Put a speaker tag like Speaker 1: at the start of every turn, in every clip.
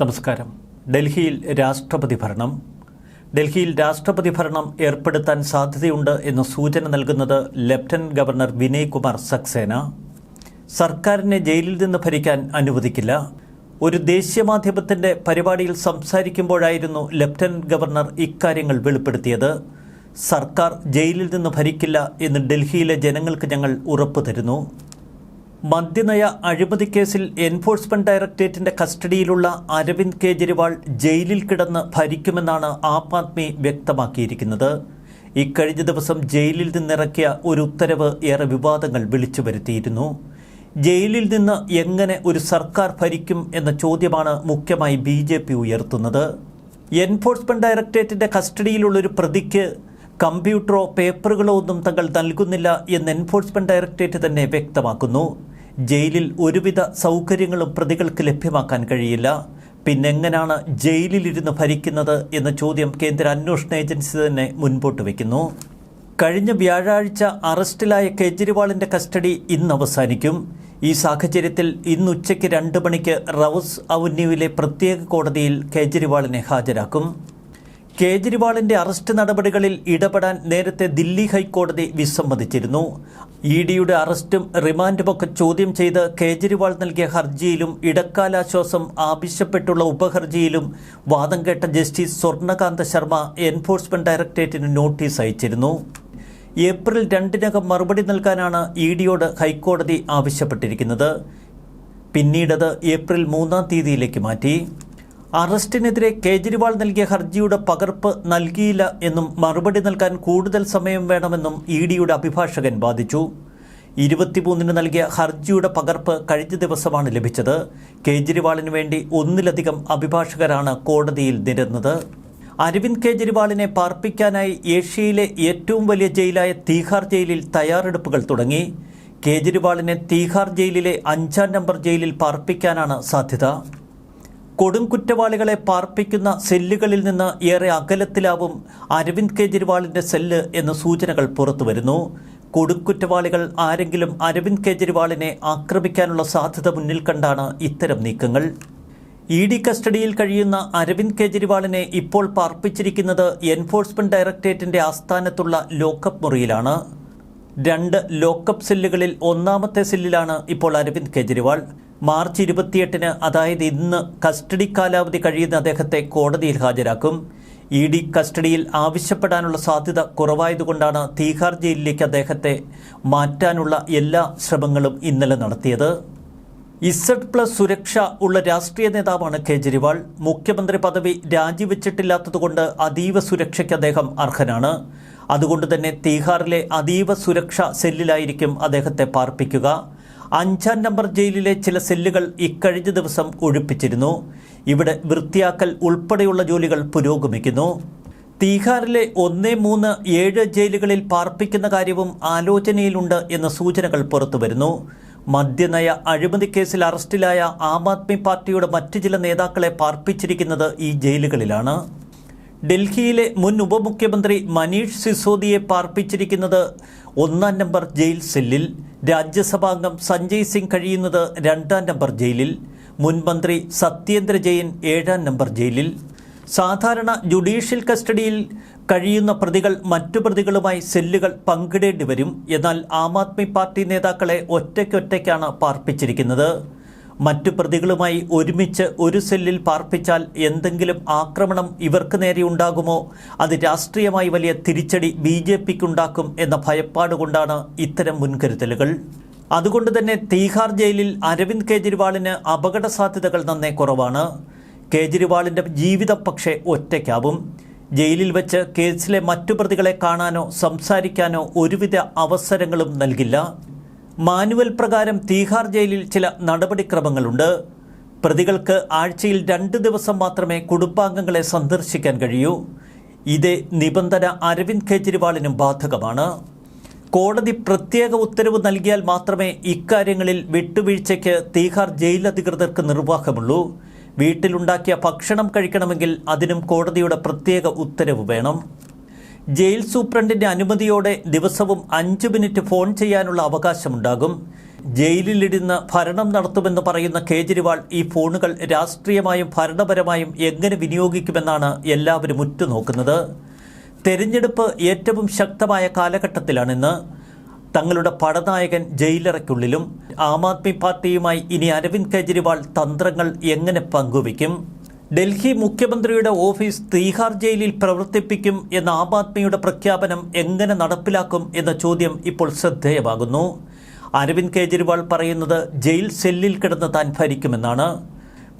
Speaker 1: നമസ്കാരം. ഡൽഹിയിൽ രാഷ്ട്രപതി ഭരണം. ഡൽഹിയിൽ രാഷ്ട്രപതി ഭരണം ഏർപ്പെടുത്താൻ സാധ്യതയുണ്ട് എന്ന സൂചന നൽകുന്നത് ലഫ്റ്റനന്റ് ഗവർണർ വിനയ് കുമാർ സക്സേന. സർക്കാരിനെ ജയിലിൽ നിന്ന് ഭരിക്കാൻ അനുവദിക്കില്ല. ഒരു ദേശീയ മാധ്യമത്തിന്റെ പരിപാടിയിൽ സംസാരിക്കുമ്പോഴായിരുന്നു ലഫ്റ്റനന്റ് ഗവർണർ ഇക്കാര്യങ്ങൾ വെളിപ്പെടുത്തിയത്. സർക്കാർ ജയിലിൽ നിന്ന് ഭരിക്കില്ല എന്ന് ഡൽഹിയിലെ ജനങ്ങൾക്ക് ഞങ്ങൾ ഉറപ്പു തരുന്നു മദ്യനയ അഴിമതി കേസിൽ എൻഫോഴ്സ്മെന്റ് ഡയറക്ടറേറ്റിന്റെ കസ്റ്റഡിയിലുള്ള അരവിന്ദ് കെജ്രിവാൾ ജയിലിൽ കിടന്ന് ഭരിക്കുമെന്നാണ് ആം ആദ്മി വ്യക്തമാക്കിയിരിക്കുന്നത്. ഇക്കഴിഞ്ഞ ദിവസം ജയിലിൽ നിന്നിറക്കിയ ഒരു ഉത്തരവ് ഏറെ വിവാദങ്ങൾ വിളിച്ചു വരുത്തിയിരുന്നു. ജയിലിൽ നിന്ന് എങ്ങനെ ഒരു സർക്കാർ ഭരിക്കും എന്ന ചോദ്യമാണ് മുഖ്യമായി ബി ജെ പി ഉയർത്തുന്നത്. എൻഫോഴ്സ്മെന്റ് ഡയറക്ടറേറ്റിന്റെ കസ്റ്റഡിയിലുള്ള ഒരു പ്രതിക്ക് കമ്പ്യൂട്ടറോ പേപ്പറുകളോ ഒന്നും തങ്ങൾ നൽകുന്നില്ല എന്ന് എൻഫോഴ്സ്മെന്റ് ഡയറക്ടറേറ്റ് തന്നെ വ്യക്തമാക്കുന്നു. ജയിലിൽ ഒരുവിധ സൗകര്യങ്ങളും പ്രതികൾക്ക് ലഭ്യമാക്കാൻ കഴിയില്ല. പിന്നെങ്ങനാണ് ജയിലിലിരുന്ന് ഭരിക്കുന്നത് എന്ന ചോദ്യം കേന്ദ്ര അന്വേഷണ ഏജൻസി തന്നെ മുൻപോട്ട് വയ്ക്കുന്നു കഴിഞ്ഞ വ്യാഴാഴ്ച അറസ്റ്റിലായ കേജ്രിവാളിന്റെ കസ്റ്റഡി ഇന്ന് അവസാനിക്കും. ഈ സാഹചര്യത്തിൽ ഇന്ന് ഉച്ചയ്ക്ക് രണ്ട് മണിക്ക് റൌസ് അവന്യൂവിലെ പ്രത്യേക കോടതിയിൽ കേജ്രിവാളിനെ ഹാജരാക്കും. കേജ്രിവാളിന്റെ അറസ്റ്റ് നടപടികളിൽ ഇടപെടാൻ നേരത്തെ ദില്ലി ഹൈക്കോടതി വിസമ്മതിച്ചിരുന്നു. ഇ ഡിയുടെ അറസ്റ്റും റിമാൻഡുമൊക്കെ ചോദ്യം ചെയ്ത് കേജ്രിവാൾ നൽകിയ ഹർജിയിലും ഇടക്കാലാശ്വാസം ആവശ്യപ്പെട്ടുള്ള ഉപഹർജിയിലും വാദം കേട്ട ജസ്റ്റിസ് സ്വർണകാന്ത ശർമ്മ എൻഫോഴ്സ്മെന്റ് ഡയറക്ടറേറ്റിന് നോട്ടീസ് അയച്ചിരുന്നു. ഏപ്രിൽ രണ്ടിനകം മറുപടി നൽകാനാണ് ഇ ഡിയോട് ഹൈക്കോടതി ആവശ്യപ്പെട്ടിരിക്കുന്നത്. പിന്നീടത് ഏപ്രിൽ മൂന്നാം തീയതിയിലേക്ക് മാറ്റി. അറസ്റ്റിനെതിരെ കേജ്രിവാൾ നൽകിയ ഹർജിയുടെ പകർപ്പ് നൽകിയില്ല എന്നും മറുപടി നൽകാൻ കൂടുതൽ സമയം വേണമെന്നും ഇ ഡിയുടെ അഭിഭാഷകൻ വാദിച്ചു. ഇരുപത്തിമൂന്നിന് നൽകിയ ഹർജിയുടെ പകർപ്പ് കഴിഞ്ഞ ദിവസമാണ് ലഭിച്ചത്. കേജ്രിവാളിന് വേണ്ടി ഒന്നിലധികം അഭിഭാഷകരാണ് കോടതിയിൽ നിരന്നത്. അരവിന്ദ് കേജ്രിവാളിനെ പാർപ്പിക്കാനായി ഏഷ്യയിലെ ഏറ്റവും വലിയ ജയിലായ തീഹാർ ജയിലിൽ തയ്യാറെടുപ്പുകൾ തുടങ്ങി. കേജ്രിവാളിനെ തീഹാർ ജയിലിലെ അഞ്ചാം നമ്പർ ജയിലിൽ പാർപ്പിക്കാനാണ് സാധ്യത. കൊടും കുറ്റവാളികളെ പാർപ്പിക്കുന്ന സെല്ലുകളിൽ നിന്ന് ഏറെ അകലത്തിലാവും അരവിന്ദ് കെജ്രിവാളിന്റെ സെല്ല് എന്ന സൂചനകൾ പുറത്തുവരുന്നു കൊടുംകുറ്റവാളികൾ ആരെങ്കിലും അരവിന്ദ് കെജ്രിവാളിനെ ആക്രമിക്കാനുള്ള സാധ്യത മുന്നിൽ കണ്ടാണ് ഇത്തരം നീക്കങ്ങൾ. ഇ ഡി കസ്റ്റഡിയിൽ കഴിയുന്ന അരവിന്ദ് കെജ്രിവാളിനെ ഇപ്പോൾ പാർപ്പിച്ചിരിക്കുന്നത് എൻഫോഴ്സ്മെന്റ് ഡയറക്ടറേറ്റിന്റെ ആസ്ഥാനത്തുള്ള ലോക്കപ്പ് മുറിയിലാണ്. രണ്ട് ലോക്കപ്പ് സെല്ലുകളിൽ ഒന്നാമത്തെ സെല്ലിലാണ് ഇപ്പോൾ അരവിന്ദ് കെജ്രിവാൾ. മാർച്ച് ഇരുപത്തിയെട്ടിന് അതായത് ഇന്ന് കസ്റ്റഡി കാലാവധി കഴിയുന്ന അദ്ദേഹത്തെ കോടതിയിൽ ഹാജരാക്കും. ഇ ഡി കസ്റ്റഡിയിൽ ആവശ്യപ്പെടാനുള്ള സാധ്യത കുറവായതുകൊണ്ടാണ് തീഹാർ ജയിലിലേക്ക് അദ്ദേഹത്തെ മാറ്റാനുള്ള എല്ലാ ശ്രമങ്ങളും ഇന്നലെ നടത്തിയത്. ഇസഡ് പ്ലസ് സുരക്ഷ ഉള്ള രാഷ്ട്രീയ നേതാവാണ് കേജ്രിവാൾ. മുഖ്യമന്ത്രി പദവി രാജിവെച്ചിട്ടില്ലാത്തതുകൊണ്ട് അതീവ സുരക്ഷയ്ക്ക് അദ്ദേഹം അർഹനാണ്. അതുകൊണ്ട് തന്നെ തീഹാറിലെ അതീവ സുരക്ഷ സെല്ലിലായിരിക്കും അദ്ദേഹത്തെ പാർപ്പിക്കുക. അഞ്ചാം നമ്പർ ജയിലിലെ ചില സെല്ലുകൾ ഇക്കഴിഞ്ഞ ദിവസം ഒഴിപ്പിച്ചിരുന്നു. ഇവിടെ വൃത്തിയാക്കൽ ഉൾപ്പെടെയുള്ള ജോലികൾ പുരോഗമിക്കുന്നു. തീഹാറിലെ ഒന്ന് മൂന്ന് ഏഴ് ജയിലുകളിൽ പാർപ്പിക്കുന്ന കാര്യവും ആലോചനയിലുണ്ട് എന്ന സൂചനകൾ പുറത്തുവരുന്നു. മദ്യനയ അഴിമതി കേസിൽ അറസ്റ്റിലായ ആം ആദ്മി പാർട്ടിയുടെ മറ്റു ചില നേതാക്കളെ പാർപ്പിച്ചിരിക്കുന്നത് ഈ ജയിലുകളിലാണ്. ഡൽഹിയിലെ മുൻ ഉപമുഖ്യമന്ത്രി മനീഷ് സിസോദിയെ പാർപ്പിച്ചിരിക്കുന്നത് ഒന്നാം നമ്പർ ജയിൽ സെല്ലിൽ രാജ്യസഭാംഗം സഞ്ജയ് സിംഗ് കഴിയുന്നത് രണ്ടാം നമ്പർ ജയിലിൽ മുൻമന്ത്രി സത്യേന്ദ്ര ജയിൻ ഏഴാം നമ്പർ ജയിലിൽ. സാധാരണ ജുഡീഷ്യൽ കസ്റ്റഡിയിൽ കഴിയുന്ന പ്രതികൾ മറ്റു പ്രതികളുമായി സെല്ലുകൾ പങ്കിടേണ്ടി വരും. എന്നാൽ ആം ആദ്മി പാർട്ടി നേതാക്കളെ ഒറ്റയ്ക്കൊറ്റയ്ക്കാണ് പാർപ്പിച്ചിരിക്കുന്നത്. മറ്റു പ്രതികളുമായി ഒരുമിച്ച് ഒരു സെല്ലിൽ പാർപ്പിച്ചാൽ എന്തെങ്കിലും ആക്രമണം ഇവർക്ക് നേരെ ഉണ്ടാകുമോ? അത് രാഷ്ട്രീയമായി വലിയ തിരിച്ചടി ബി ജെ പിക്കുണ്ടാക്കും എന്ന ഭയപ്പാട് കൊണ്ടാണ് ഇത്തരം മുൻകരുതലുകൾ. അതുകൊണ്ട് തന്നെ തീഹാർ ജയിലിൽ അരവിന്ദ് കെജ്രിവാളിന് അപകട സാധ്യതകൾ നന്നേ കുറവാണ്. കേജ്രിവാളിന്റെ ജീവിതം പക്ഷേ ഒറ്റയ്ക്കാവും. ജയിലിൽ വെച്ച് കേസിലെ മറ്റു പ്രതികളെ കാണാനോ സംസാരിക്കാനോ ഒരുവിധ അവസരങ്ങളും നൽകില്ല. മാനുവൽ പ്രകാരം തീഹാർ ജയിലിൽ ചില നടപടിക്രമങ്ങളുണ്ട്. പ്രതികൾക്ക് ആഴ്ചയിൽ രണ്ട് ദിവസം മാത്രമേ കുടുംബാംഗങ്ങളെ സന്ദർശിക്കാൻ കഴിയൂ. ഇതേ നിബന്ധന അരവിന്ദ് കെജ്രിവാളിനും ബാധകമാണ്. കോടതി പ്രത്യേക ഉത്തരവ് നൽകിയാൽ മാത്രമേ ഇക്കാര്യങ്ങളിൽ വിട്ടുവീഴ്ചയ്ക്ക് തീഹാർ ജയിൽ അധികൃതർക്ക് നിർവാഹമുള്ളൂ. വീട്ടിലുണ്ടാക്കിയ ഭക്ഷണം കഴിക്കണമെങ്കിൽ അതിനും കോടതിയുടെ പ്രത്യേക ഉത്തരവ് വേണം. ജയിൽ സൂപ്രണ്ടിന്റെ അനുമതിയോടെ ദിവസവും അഞ്ച് മിനിറ്റ് ഫോൺ ചെയ്യാനുള്ള അവകാശമുണ്ടാകും. ജയിലിലിരുന്ന് ഭരണം നടത്തുമെന്ന് പറയുന്ന കേജ്രിവാൾ ഈ ഫോണുകൾ രാഷ്ട്രീയമായും ഭരണപരമായും എങ്ങനെ വിനിയോഗിക്കുമെന്നാണ് എല്ലാവരും ഉറ്റുനോക്കുന്നത്. തെരഞ്ഞെടുപ്പ് ഏറ്റവും ശക്തമായ കാലഘട്ടത്തിലാണിന്ന്. തങ്ങളുടെ പടനായകൻ ജയിലറയ്ക്കുള്ളിലും ആം ആദ്മി പാർട്ടിയുമായി ഇനി അരവിന്ദ് കെജ്രിവാൾ തന്ത്രങ്ങൾ എങ്ങനെ പങ്കുവയ്ക്കും? ഡൽഹി മുഖ്യമന്ത്രിയുടെ ഓഫീസ് തീഹാർ ജയിലിൽ പ്രവർത്തിപ്പിക്കും എന്ന ആം ആദ്മിയുടെ പ്രഖ്യാപനം എങ്ങനെ നടപ്പിലാക്കും എന്ന ചോദ്യം ഇപ്പോൾ ശ്രദ്ധേയമാകുന്നു. അരവിന്ദ് കെജ്രിവാൾ പറയുന്നത് ജയിൽ സെല്ലിൽ കിടന്ന് താൻ ഭരിക്കുമെന്നാണ്.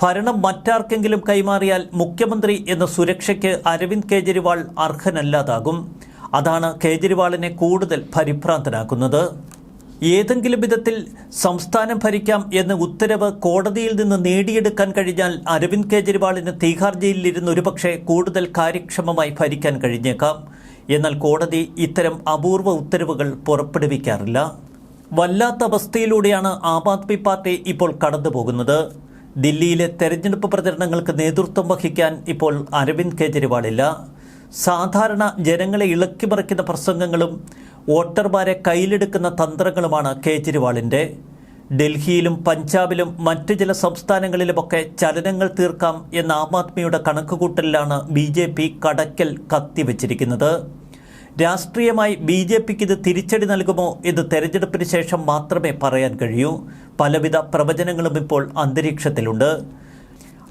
Speaker 1: ഭരണം മറ്റാർക്കെങ്കിലും കൈമാറിയാൽ മുഖ്യമന്ത്രി എന്ന സുരക്ഷയ്ക്ക് അരവിന്ദ് കെജ്രിവാൾ അർഹനല്ലാതാകും. അതാണ് കേജ്രിവാളിനെ കൂടുതൽ പരിഭ്രാന്തനാക്കുന്നത്. ഏതെങ്കിലും വിധത്തിൽ സംസ്ഥാനം ഭരിക്കാം എന്ന ഉത്തരവ് കോടതിയിൽ നിന്ന് നേടിയെടുക്കാൻ കഴിഞ്ഞാൽ അരവിന്ദ് കെജ്രിവാളിന് തീഹാർ ജയിലിലിരുന്ന് ഒരുപക്ഷെ കൂടുതൽ കാര്യക്ഷമമായി ഭരിക്കാൻ കഴിഞ്ഞേക്കാം. എന്നാൽ കോടതി ഇത്തരം അപൂർവ ഉത്തരവുകൾ പുറപ്പെടുവിക്കാറില്ല. വല്ലാത്ത അവസ്ഥയിലൂടെയാണ് ആം ആദ്മി പാർട്ടി ഇപ്പോൾ കടന്നുപോകുന്നത്. ദില്ലിയിലെ തെരഞ്ഞെടുപ്പ് പ്രചരണങ്ങൾക്ക് നേതൃത്വം വഹിക്കാൻ ഇപ്പോൾ അരവിന്ദ് കെജ്രിവാളില്ല സാധാരണ ജനങ്ങളെ ഇളക്കിമറിക്കുന്ന പ്രസംഗങ്ങളും വോട്ടർമാരെ കയ്യിലെടുക്കുന്ന തന്ത്രങ്ങളുമാണ് കേജ്രിവാളിന്റെ. ഡൽഹിയിലും പഞ്ചാബിലും മറ്റ് ചില സംസ്ഥാനങ്ങളിലുമൊക്കെ ചലനങ്ങൾ തീർക്കാം എന്ന ആം ആദ്മിയുടെ കണക്കുകൂട്ടലിലാണ് ബി ജെ പി കടക്കൽ കത്തിവച്ചിരിക്കുന്നത്. രാഷ്ട്രീയമായി ബി ജെ പിക്ക് ഇത് തിരിച്ചടി നൽകുമോ ഇത് തെരഞ്ഞെടുപ്പിന് ശേഷം മാത്രമേ പറയാൻ കഴിയൂ. പലവിധ പ്രവചനങ്ങളും ഇപ്പോൾ അന്തരീക്ഷത്തിലുണ്ട്.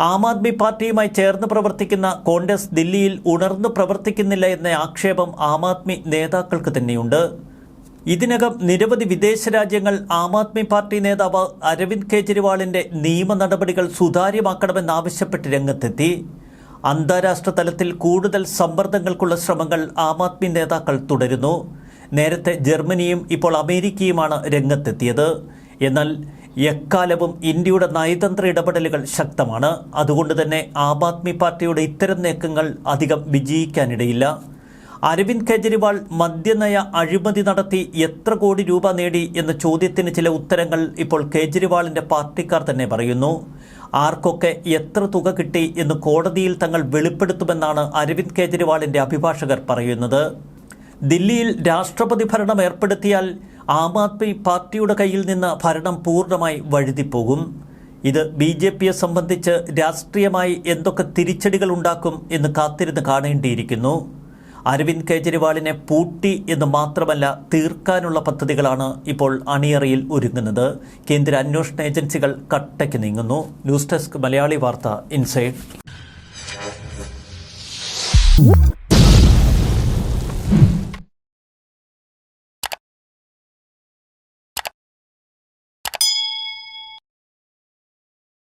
Speaker 1: ആം ആദ്മി പാർട്ടിയുമായി ചേർന്ന് പ്രവർത്തിക്കുന്ന കോൺഗ്രസ് ദില്ലിയിൽ ഉണർന്നു പ്രവർത്തിക്കുന്നില്ല എന്ന ആക്ഷേപം ആം ആദ്മി നേതാക്കൾക്ക് തന്നെയുണ്ട്. ഇതിനകം നിരവധി വിദേശ രാജ്യങ്ങൾ ആം ആദ്മി പാർട്ടി നേതാവ് അരവിന്ദ് കെജ്രിവാളിന്റെ നിയമ നടപടികൾ സുതാര്യമാക്കണമെന്നാവശ്യപ്പെട്ട് രംഗത്തെത്തി. അന്താരാഷ്ട്ര തലത്തിൽ കൂടുതൽ സമ്മർദ്ദങ്ങൾക്കുള്ള ശ്രമങ്ങൾ ആം ആദ്മി നേതാക്കൾ തുടരുന്നു. നേരത്തെ ജർമ്മനിയും ഇപ്പോൾ അമേരിക്കയുമാണ് രംഗത്തെത്തിയത്. എന്നാൽ എക്കാലവും ഇന്ത്യയുടെ നയതന്ത്ര ഇടപെടലുകൾ ശക്തമാണ്. അതുകൊണ്ട് തന്നെ ആം ആദ്മി പാർട്ടിയുടെ ഇത്തരം നീക്കങ്ങൾ അധികം വിജയിക്കാനിടയില്ല. അരവിന്ദ് കെജ്രിവാൾ മദ്യനയ അഴിമതി നടത്തി എത്ര കോടി രൂപ നേടി എന്ന ചോദ്യത്തിന് ചില ഉത്തരങ്ങൾ ഇപ്പോൾ കെജ്രിവാളിന്റെ പാർട്ടിക്കാർ തന്നെ പറയുന്നു. ആർക്കൊക്കെ എത്ര തുക കിട്ടി എന്ന് കോടതിയിൽ തങ്ങൾ വെളിപ്പെടുത്തുമെന്നാണ് അരവിന്ദ് കെജ്രിവാളിന്റെ അഭിഭാഷകർ പറയുന്നത്. ദില്ലിയിൽ രാഷ്ട്രപതി ഭരണം ഏർപ്പെടുത്തിയാൽ ആം ആദ്മി പാർട്ടിയുടെ കയ്യിൽ നിന്ന് ഭരണം പൂർണമായി വഴുതിപ്പോകും. ഇത് ബി ജെ പിയെ സംബന്ധിച്ച് രാഷ്ട്രീയമായി എന്തൊക്കെ തിരിച്ചടികൾ ഉണ്ടാക്കും എന്ന് കാത്തിരുന്ന് കാണേണ്ടിയിരിക്കുന്നു. അരവിന്ദ് കെജ്രിവാളിനെ പൂട്ടി എന്ന് മാത്രമല്ല തീർക്കാനുള്ള പദ്ധതികളാണ് ഇപ്പോൾ അണിയറയിൽ ഒരുങ്ങുന്നത്. കേന്ദ്ര അന്വേഷണ ഏജൻസികൾ കട്ടയ്ക്ക് നീങ്ങുന്നു. ന്യൂസ് ഡെസ്ക് മലയാളി വാർത്ത ഇൻസൈഡ്.